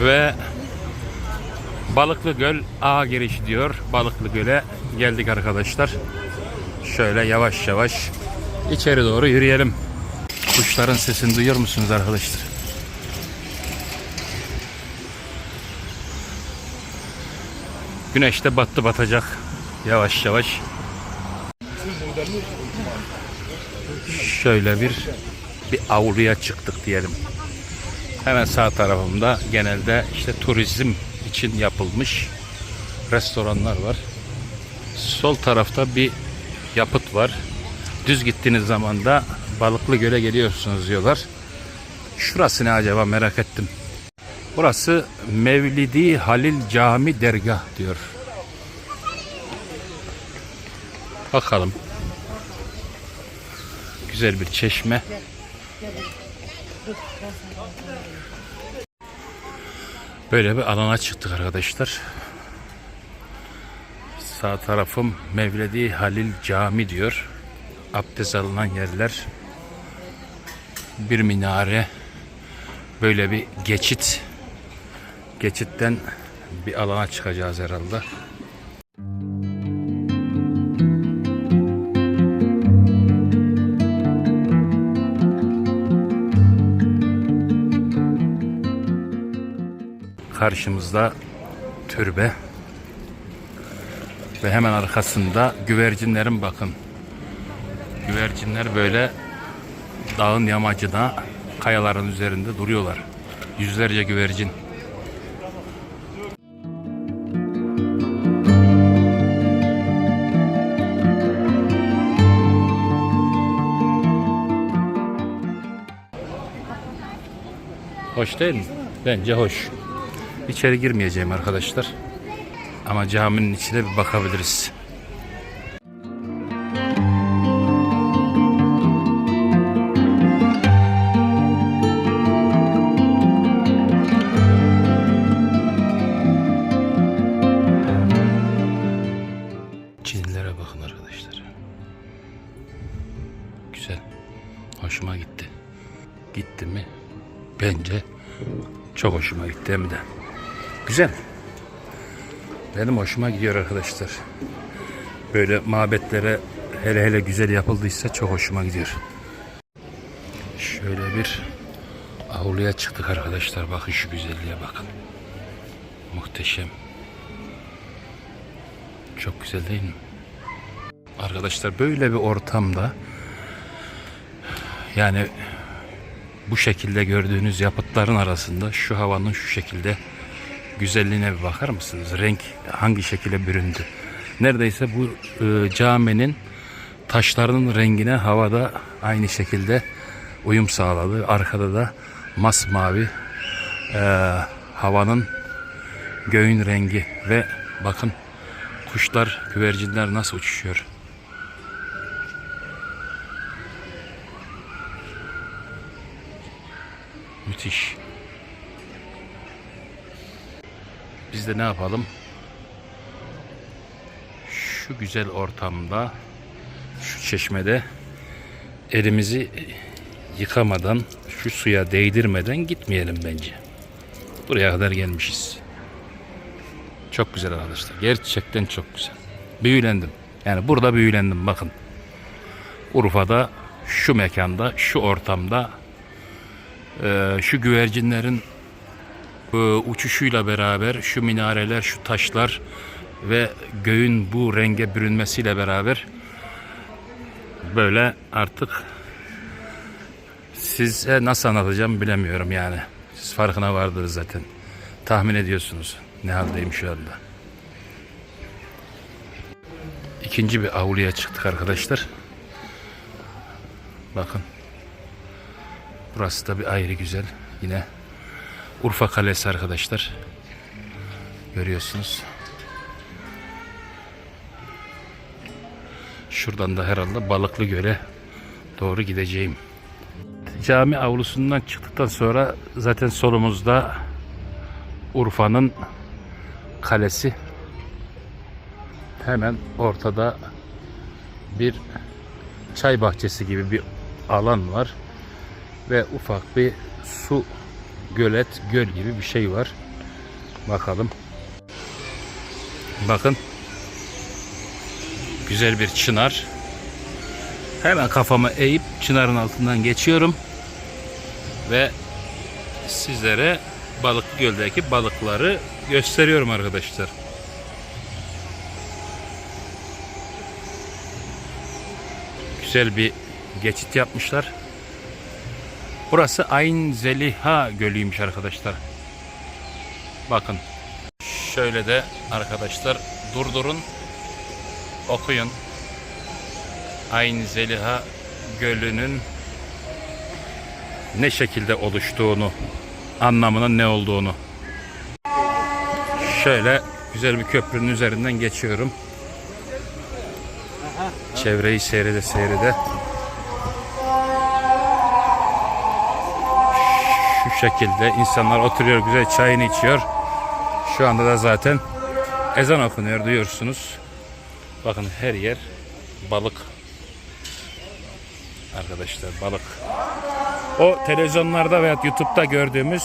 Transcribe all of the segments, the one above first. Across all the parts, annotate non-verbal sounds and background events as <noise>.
Ve Balıklı Göl A girişi diyor. Balıklı Göl'e geldik arkadaşlar. Şöyle yavaş yavaş içeri doğru yürüyelim. Kuşların sesini duyuyor musunuz arkadaşlar? Güneş de battı batacak. Yavaş yavaş. Şöyle bir bir avluya çıktık diyelim. Hemen sağ tarafımda genelde işte turizm için yapılmış restoranlar var. Sol tarafta bir yapıt var. Düz gittiğiniz zaman da Balıklı Göl'e geliyorsunuz diyorlar. Şurası ne acaba merak ettim. Burası Mevlidi Halil Cami Dergah diyor. Bakalım. Güzel bir çeşme. Böyle bir alana çıktık arkadaşlar. Sağ tarafım Mevlidi Halil Cami diyor. Abdest alınan yerler. Bir minare. Böyle bir geçit. Geçitten bir alana çıkacağız herhalde. Karşımızda türbe ve hemen arkasında güvercinlerin bakın. Güvercinler böyle dağın yamacına kayaların üzerinde duruyorlar. Yüzlerce güvercin. Hoş değil mi? Bence hoş. İçeri girmeyeceğim arkadaşlar. Ama caminin içine bir bakabiliriz. Çinlilere bakın arkadaşlar. Güzel. Hoşuma gitti. Gitti mi? Bence çok hoşuma gitti hem de. Güzel. Benim hoşuma gidiyor arkadaşlar. Böyle mabetlere hele hele güzel yapıldıysa çok hoşuma gidiyor. Şöyle bir avluya çıktık arkadaşlar. Bakın şu güzelliğe bakın. Muhteşem. Çok güzel değil mi? Arkadaşlar böyle bir ortamda yani bu şekilde gördüğünüz yapıtların arasında şu havanın şu şekilde güzelliğine bir bakar mısınız? Renk hangi şekilde büründü? Neredeyse bu e, caminin taşlarının rengine havada aynı şekilde uyum sağladı. Arkada da masmavi e, havanın göğün rengi ve bakın kuşlar, güvercinler nasıl uçuşuyor. Müthiş. Biz de ne yapalım? Şu güzel ortamda, şu çeşmede elimizi yıkamadan, şu suya değdirmeden gitmeyelim bence. Buraya kadar gelmişiz. Çok güzel arkadaşlar. Gerçekten çok güzel. Büyülendim. Yani burada büyülendim bakın. Urfa'da şu mekanda, şu ortamda şu güvercinlerin uçuşuyla beraber şu minareler, şu taşlar ve göğün bu renge bürünmesiyle beraber böyle artık size nasıl anlatacağım bilemiyorum yani. Siz farkına vardınız zaten. Tahmin ediyorsunuz ne haldeyim şu anda. İkinci bir avluya çıktık arkadaşlar. Bakın. Burası da bir ayrı güzel. Yine Urfa Kalesi arkadaşlar. Görüyorsunuz. Şuradan da herhalde Balıklı Göl'e doğru gideceğim. Cami avlusundan çıktıktan sonra zaten solumuzda Urfa'nın kalesi. Hemen ortada bir çay bahçesi gibi bir alan var ve ufak bir su gölet, göl gibi bir şey var. Bakalım. Bakın. Güzel bir çınar. Hemen kafamı eğip çınarın altından geçiyorum. Ve sizlere Balıklı Göl'deki balıkları gösteriyorum arkadaşlar. Güzel bir geçit yapmışlar. Burası Ayn Zeliha Gölü'ymüş arkadaşlar. Bakın. Şöyle de arkadaşlar durdurun. Okuyun. Ayn Zeliha Gölü'nün ne şekilde oluştuğunu, anlamının ne olduğunu. Şöyle güzel bir köprünün üzerinden geçiyorum. Çevreyi seyrede seyrede. Şekilde insanlar oturuyor güzel çayını içiyor. Şu anda da zaten ezan okunuyor duyuyorsunuz. Bakın her yer balık. Arkadaşlar balık. O televizyonlarda veya YouTube'da gördüğümüz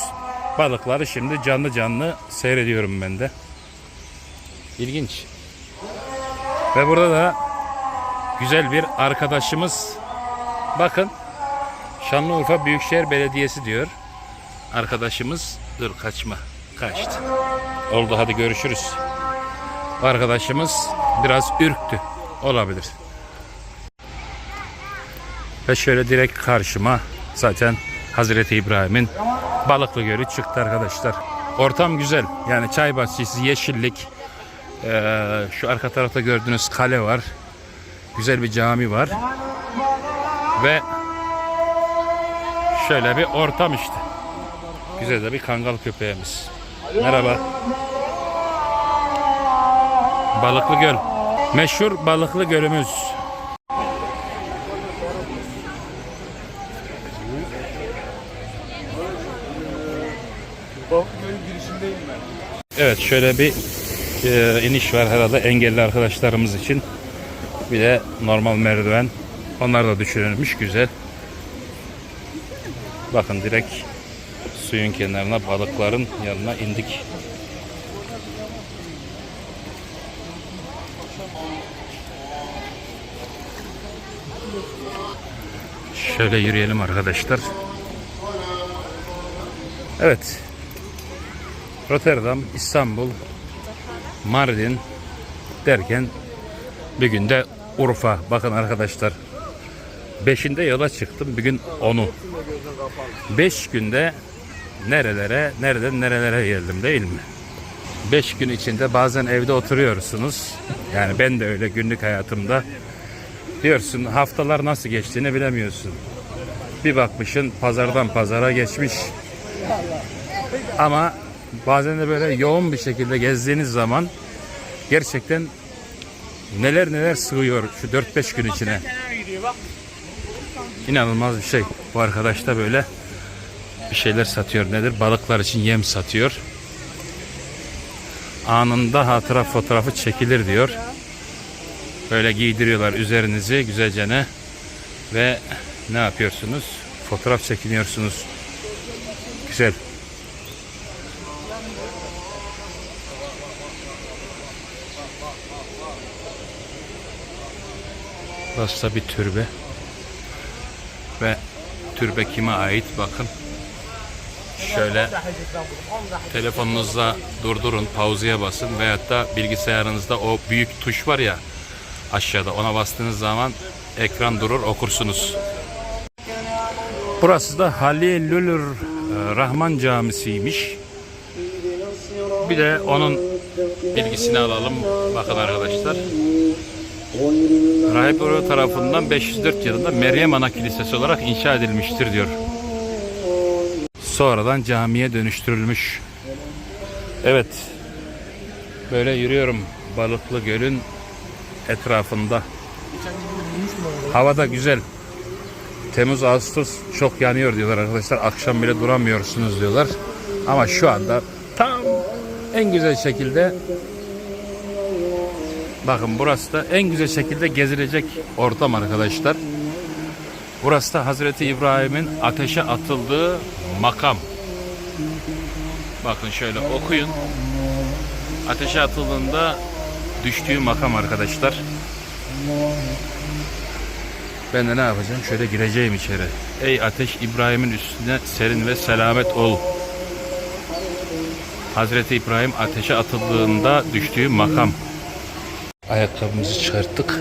balıkları şimdi canlı canlı seyrediyorum ben de. İlginç. Ve burada da güzel bir arkadaşımız. Bakın Şanlıurfa Büyükşehir Belediyesi diyor. Arkadaşımız dur kaçma. Kaçtı. Oldu hadi görüşürüz. Arkadaşımız biraz ürktü. Olabilir. Ve şöyle direkt karşıma zaten Hazreti İbrahim'in Balıklı Gölü çıktı arkadaşlar. Ortam güzel. Yani çay bahçesi, yeşillik. Ee, şu arka tarafta gördüğünüz kale var. Güzel bir cami var. Ve şöyle bir ortam işte. Güzel de bir kangal köpeğimiz. Merhaba. Balıklı Göl. Meşhur Balıklı Gölümüz. Evet şöyle bir e, iniş var herhalde engelli arkadaşlarımız için. Bir de normal merdiven. Onlar da düşünülmüş güzel. Bakın direkt suyun kenarına balıkların yanına indik. Şöyle yürüyelim arkadaşlar. Evet. Rotterdam, İstanbul, Mardin derken bir günde Urfa. Bakın arkadaşlar. Beşinde yola çıktım. Bugün onu. Beş günde nerelere, nereden nerelere geldim değil mi? Beş gün içinde bazen evde oturuyorsunuz. Yani ben de öyle günlük hayatımda. Diyorsun haftalar nasıl geçtiğini bilemiyorsun. Bir bakmışın pazardan pazara geçmiş. Ama bazen de böyle yoğun bir şekilde gezdiğiniz zaman gerçekten neler neler sığıyor şu 4-5 gün içine. İnanılmaz bir şey. Bu arkadaş da böyle bir şeyler satıyor. Nedir? Balıklar için yem satıyor. Anında hatıra fotoğrafı çekilir diyor. Böyle giydiriyorlar üzerinizi güzelce ne ve ne yapıyorsunuz? Fotoğraf çekiniyorsunuz. Güzel. Burası da bir türbe. Ve türbe kime ait bakın. Şöyle telefonunuzla durdurun, pauzaya basın veyahut da bilgisayarınızda o büyük tuş var ya aşağıda ona bastığınız zaman ekran durur okursunuz. Burası da Halilül Rahman Camisi'ymiş. Bir de onun bilgisini alalım. Bakın arkadaşlar. Rahip tarafından 504 yılında Meryem Ana Kilisesi olarak inşa edilmiştir diyor. Sonradan camiye dönüştürülmüş. Evet. Böyle yürüyorum Balıklı Göl'ün etrafında. Hava da güzel. Temmuz Ağustos çok yanıyor diyorlar arkadaşlar. Akşam bile duramıyorsunuz diyorlar. Ama şu anda tam en güzel şekilde Bakın burası da en güzel şekilde gezilecek ortam arkadaşlar. Burası da Hazreti İbrahim'in ateşe atıldığı makam. Bakın şöyle okuyun. Ateşe atıldığında düştüğü makam arkadaşlar. Ben de ne yapacağım? Şöyle gireceğim içeri. Ey ateş İbrahim'in üstüne serin ve selamet ol. Hazreti İbrahim ateşe atıldığında düştüğü makam. Ayakkabımızı çıkarttık.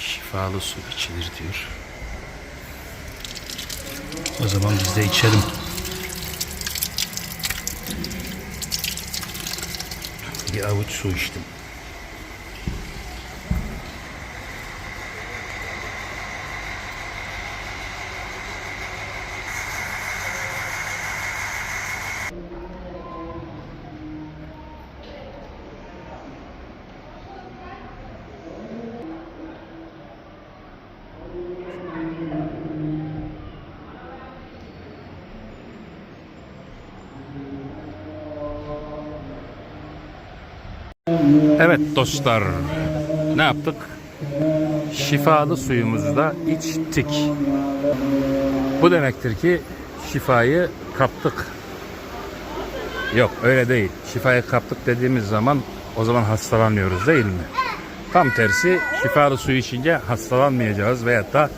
Şifalı su içilir diyor. O zaman biz de içelim. Bir avuç su içtim. Evet dostlar. Ne yaptık? Şifalı suyumuzu da içtik. Bu demektir ki şifayı kaptık. Yok öyle değil. Şifayı kaptık dediğimiz zaman o zaman hastalanıyoruz değil mi? Tam tersi şifalı suyu içince hastalanmayacağız veyahut da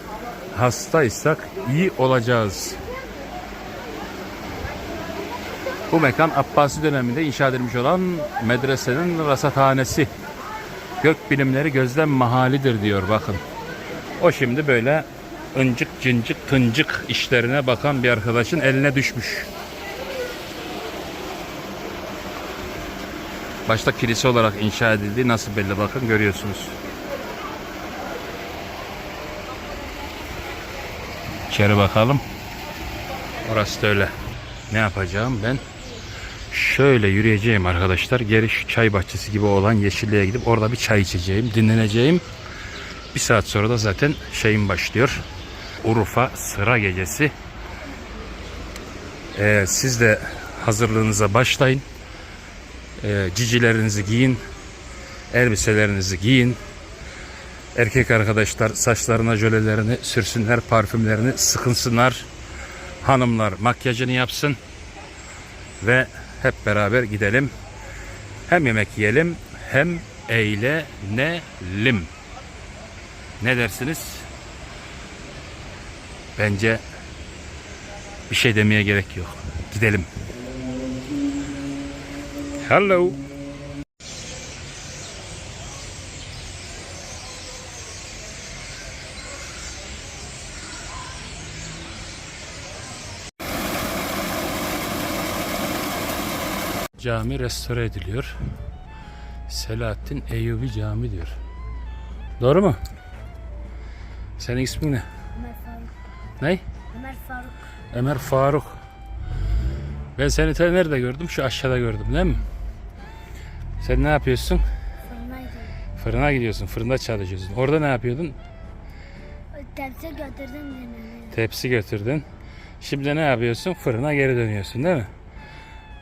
hastaysak iyi olacağız. Bu mekan Abbasi döneminde inşa edilmiş olan medresenin rasathanesi. Gök bilimleri gözlem mahalidir diyor bakın. O şimdi böyle ıncık cincik tıncık işlerine bakan bir arkadaşın eline düşmüş. Başta kilise olarak inşa edildi. Nasıl belli bakın görüyorsunuz. İçeri bakalım. Orası da öyle. Ne yapacağım ben? Şöyle yürüyeceğim arkadaşlar. Geri şu çay bahçesi gibi olan yeşilliğe gidip orada bir çay içeceğim. Dinleneceğim. Bir saat sonra da zaten şeyim başlıyor. Urfa sıra gecesi. Ee, siz de hazırlığınıza başlayın. Ee, cicilerinizi giyin. Elbiselerinizi giyin. Erkek arkadaşlar saçlarına jölelerini sürsünler, parfümlerini sıkınsınlar. Hanımlar makyajını yapsın ve hep beraber gidelim. Hem yemek yiyelim hem eğlenelim. Ne dersiniz? Bence bir şey demeye gerek yok. Gidelim. Hello. Cami restore ediliyor. Selahattin Eyyubi Cami diyor. Doğru mu? Senin ismin ne? Ömer Faruk. Ne? Ömer Faruk. Ömer Faruk. Ben seni te nerede gördüm? Şu aşağıda gördüm değil mi? Sen ne yapıyorsun? Fırına gidiyor. Fırına gidiyorsun. Fırında çalışıyorsun. Orada ne yapıyordun? Tepsi götürdüm. Tepsi götürdün. Şimdi ne yapıyorsun? Fırına geri dönüyorsun değil mi?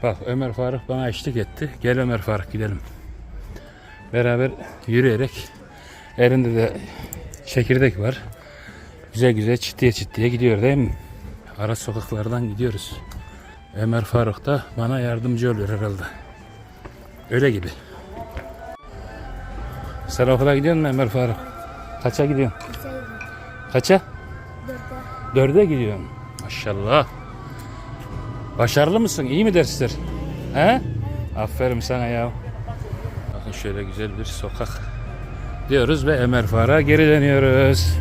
Bak Ömer Faruk bana eşlik etti. Gel Ömer Faruk gidelim. Beraber yürüyerek elinde de çekirdek var. Güzel güzel çitliye çitliye gidiyor değil mi? Ara sokaklardan gidiyoruz. Ömer Faruk da bana yardımcı oluyor herhalde. Öyle gibi. Sen okula gidiyor musun Ömer Faruk? Kaça gidiyorsun? Kaça? Dörde. Dörde gidiyorsun. Maşallah. Başarılı mısın? İyi mi dersler? He? Aferin sana ya. Bakın şöyle güzel bir sokak diyoruz ve Ömer Farah'a geri dönüyoruz.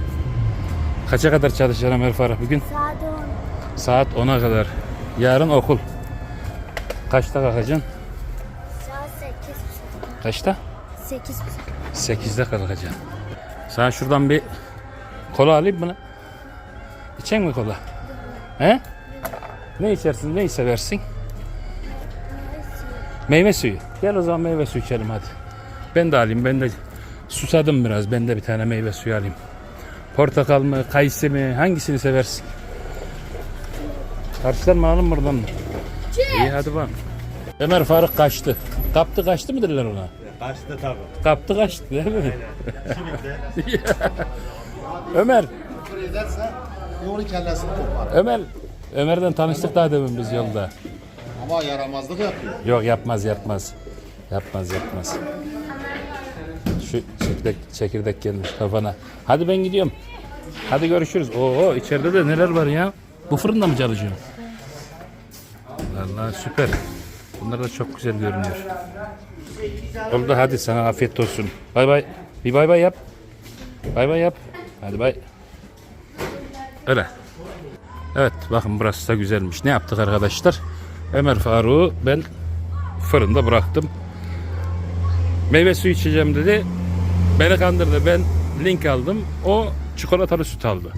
Kaça kadar çalışacaksın Ömer Farah bugün? Saat on. Saat 10'a kadar. Yarın okul. Kaçta kalkacaksın? Saat sekiz buçuk. Kaçta? Sekiz buçuk. 8'de kalkacaksın. Sana şuradan bir kola alayım mı? İçecek mi kola? He? Ne içersin? Ne seversin? Meyve suyu. Gel o zaman meyve suyu içelim hadi. Ben de alayım. Ben de susadım biraz. Ben de bir tane meyve suyu alayım. Portakal mı, kayısı mı? Hangisini seversin? Karşıdan mı alalım buradan mı? İyi hadi bakalım. Ömer Faruk kaçtı. Kaptı kaçtı mı derler ona? Kaçtı tabii. Kaptı kaçtı değil mi? De <laughs> Ömer, kellesini. Ömer. Ömer'den tanıştık daha demin biz yolda. Ama yaramazlık yapıyor. Yok yapmaz yapmaz. Yapmaz yapmaz. Şu çekirdek, çekirdek gelmiş kafana. Hadi ben gidiyorum. Hadi görüşürüz. Oo içeride de neler var ya? Bu fırında mı çalışıyorsun? Vallahi süper. Bunlar da çok güzel görünüyor. Oldu hadi sana afiyet olsun. Bay bay. Bir bay bay yap. Bay bay yap. Hadi bay. Öyle. Evet bakın burası da güzelmiş. Ne yaptık arkadaşlar? Ömer Faruk'u ben fırında bıraktım. Meyve suyu içeceğim dedi. Beni kandırdı. Ben link aldım. O çikolatalı süt aldı.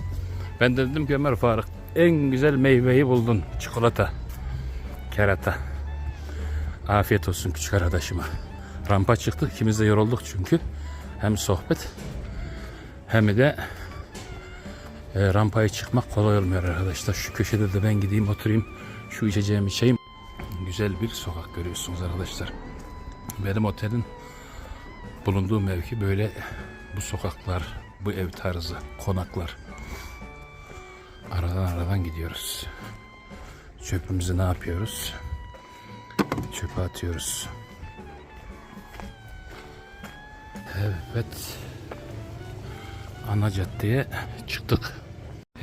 Ben de dedim ki Ömer Faruk en güzel meyveyi buldun. Çikolata. Kerata. Afiyet olsun küçük arkadaşıma. Rampa çıktık. İkimiz de yorulduk çünkü. Hem sohbet hem de e, rampaya çıkmak kolay olmuyor arkadaşlar. Şu köşede de ben gideyim oturayım. Şu içeceğimi içeyim. Güzel bir sokak görüyorsunuz arkadaşlar. Benim otelin bulunduğu mevki böyle bu sokaklar, bu ev tarzı, konaklar. Aradan aradan gidiyoruz. Çöpümüzü ne yapıyoruz? Çöpe atıyoruz. Evet. Ana caddeye çıktık.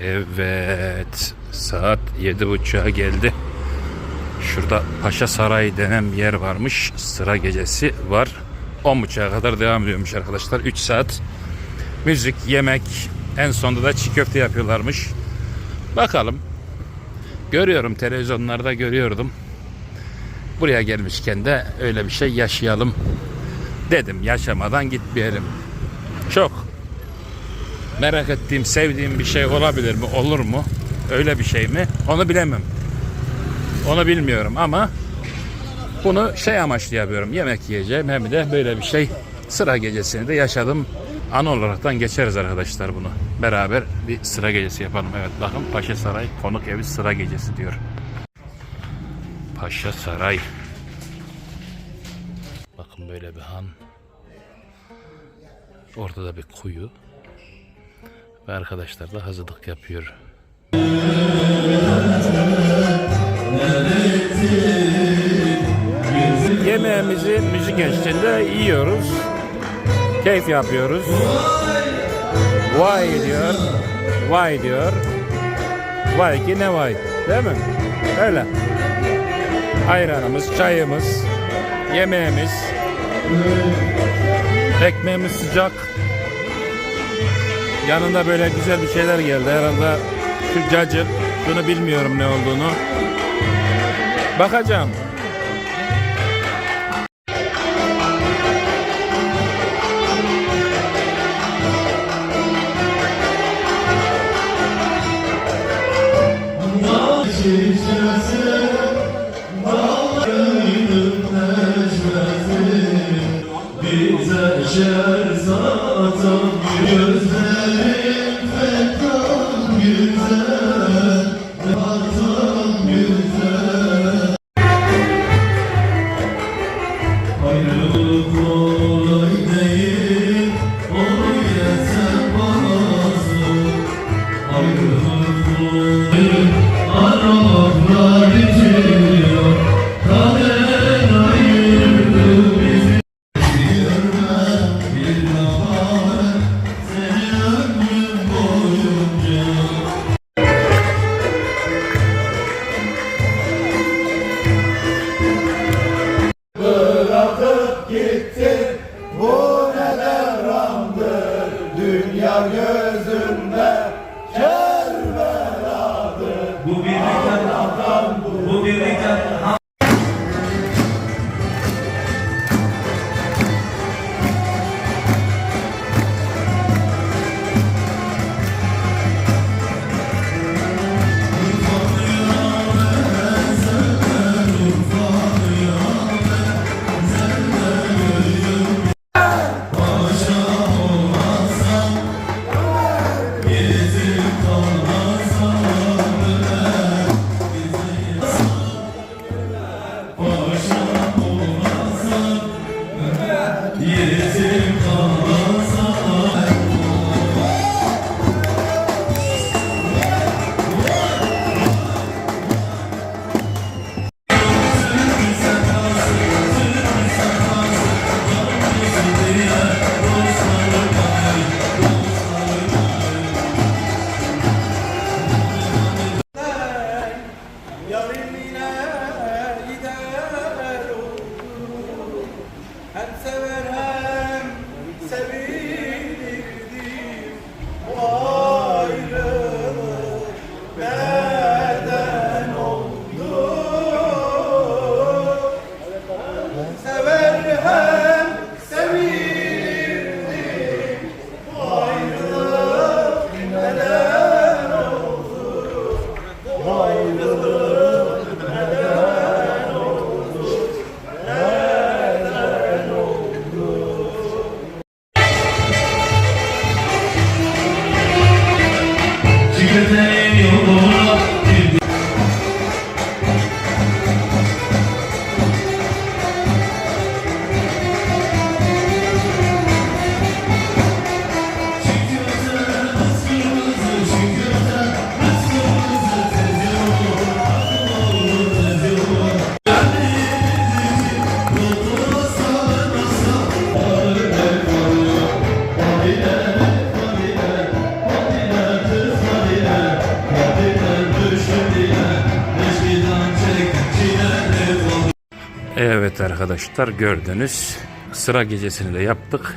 Evet. Saat yedi buçuğa geldi. Şurada Paşa Sarayı denen bir yer varmış. Sıra gecesi var. 10.30'a kadar devam ediyormuş arkadaşlar. 3 saat. Müzik, yemek. En sonunda da çiğ köfte yapıyorlarmış. Bakalım. Görüyorum televizyonlarda görüyordum. Buraya gelmişken de öyle bir şey yaşayalım. Dedim yaşamadan gitmeyelim. Çok merak ettiğim, sevdiğim bir şey olabilir mi? Olur mu? Öyle bir şey mi? Onu bilemem. Onu bilmiyorum ama bunu şey amaçlı yapıyorum. Yemek yiyeceğim hem de böyle bir şey sıra gecesini de yaşadım. An olaraktan geçeriz arkadaşlar bunu. Beraber bir sıra gecesi yapalım. Evet bakın Paşa Saray konuk evi sıra gecesi diyor. Paşa Saray. Bakın böyle bir han. Orada da bir kuyu. Ve arkadaşlar da hazırlık yapıyor. Yemeğimizi müzik eşliğinde yiyoruz. Keyif yapıyoruz. Vay diyor. Vay diyor. Vay ki ne vay. Değil mi? Öyle. Ayranımız, çayımız, yemeğimiz. Ekmeğimiz sıcak. Yanında böyle güzel bir şeyler geldi. Herhalde şu cacık. Şunu bilmiyorum ne olduğunu. Bakacağım. Bize gözlerim Gülfer You today. Arkadaşlar gördünüz. Sıra gecesini de yaptık.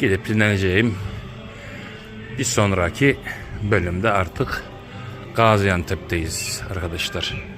Gidip dinleneceğim. Bir sonraki bölümde artık Gaziantep'teyiz arkadaşlar.